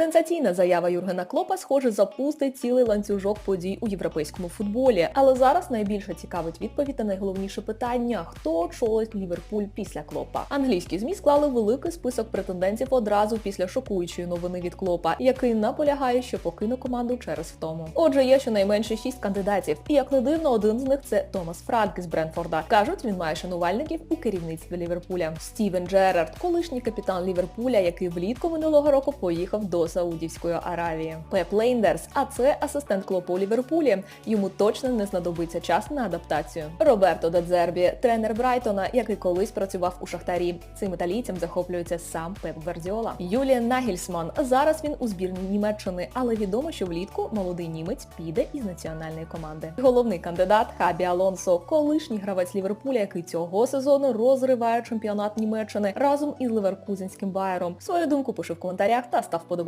Сенсаційна заява Юргена Клопа, схоже, запустить цілий ланцюжок подій у європейському футболі. Але зараз найбільше цікавить відповідь на найголовніше питання: хто очолить Ліверпуль після Клопа? Англійські змі склали великий список претендентів одразу після шокуючої новини від Клопа, який наполягає, що покине команду через втому. Отже, є щонайменше шість кандидатів, і як не дивно, один з них це Томас Франк з Бренфорда. кажуть, він має шанувальників у керівництві Ліверпуля. Стівен Джерард, колишній капітан Ліверпуля, який влітку минулого року поїхав до Саудівської Аравії. Пеп Лейндерс, а це асистент Клопа у Ліверпулі. Йому точно не знадобиться час на адаптацію. Роберто Дедзербі, тренер Брайтона, який колись працював у Шахтарі. Цим італійцем захоплюється сам Пеп Гвардіола. Юліан Нагельсман. Зараз він у збірній Німеччини, але відомо, що влітку молодий німець піде із національної команди. Головний кандидат Хабі Алонсо, колишній гравець Ліверпуля, який цього сезону розриває чемпіонат Німеччини разом із Леверкузенським Байером. Свою думку пиши в коментарях та став подобайку.